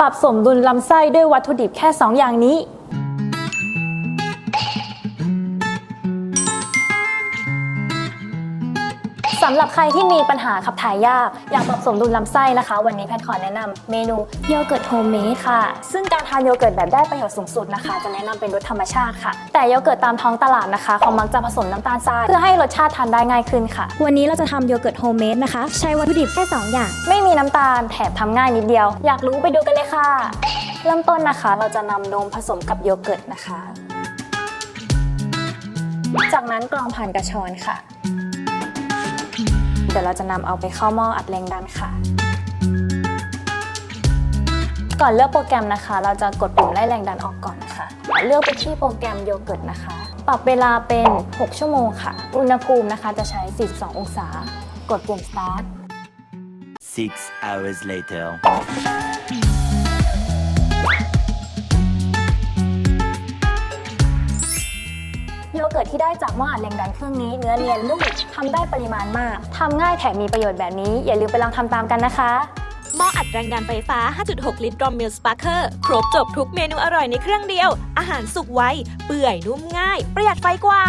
ปรับสมดุลลำไส้ด้วยวัตถุดิบแค่ 2 อย่างนี้ สำหรับใครที่มีปัญหาขับถ่ายยาก อยากปรับสมดุลลำไส้นะคะ วันนี้แพทย์ขอแนะนำเมนูโยเกิร์ตโฮมเมดค่ะ ซึ่งการทานโยเกิร์ตแบบได้ประโยชน์สูงสุดนะคะ จะแนะนำเป็นรสธรรมชาติค่ะ แต่โยเกิร์ตตามท้องตลาดนะคะเขามักจะผสมน้ำตาลทรายเพื่อให้รสชาติทานได้ง่ายขึ้นค่ะ วันนี้เราจะทำโยเกิร์ตโฮมเมดนะคะ ใช้วัตถุดิบแค่2อย่าง ไม่มีน้ำตาลแถมทำง่ายนิดเดียว อยากรู้ไปดูกันเลยค่ะ เริ่มต้นนะคะ เราจะนำนมผสมกับโยเกิร์ตนะคะ จากนั้นกรองผ่านกระชอนค่ะ เดี๋ยวเราจะนำเอาไปเข้าหม้ออัดแรงดันค่ะ ก่อนเลือกโปรแกรมนะคะ เราจะกดปุ่มไล่แรงดันออกก่อนนะคะ เลือกไปที่โปรแกรมโยเกิร์ตนะคะ ปรับเวลาเป็น 6 ชั่วโมงค่ะ อุณหภูมินะคะจะใช้ 42 องศา กดปุ่ม start Six hours later. โยเกิร์ตที่ได้จากหม้ออัดแรงดันเครื่องนี้เนื้อเนียนนุ่มทำได้ปริมาณมากทำง่ายแถมมีประโยชน์แบบนี้ อย่าลืมไปลองทำตามกันนะคะหม้ออัดแรงดันไฟฟ้า 5.6 ลิตรดรอมมิลสปาร์เกอร์ครบจบทุกเมนูอร่อยในเครื่องเดียว อาหารสุกไว เปื่อยนุ่มง่าย ประหยัดไฟกว่า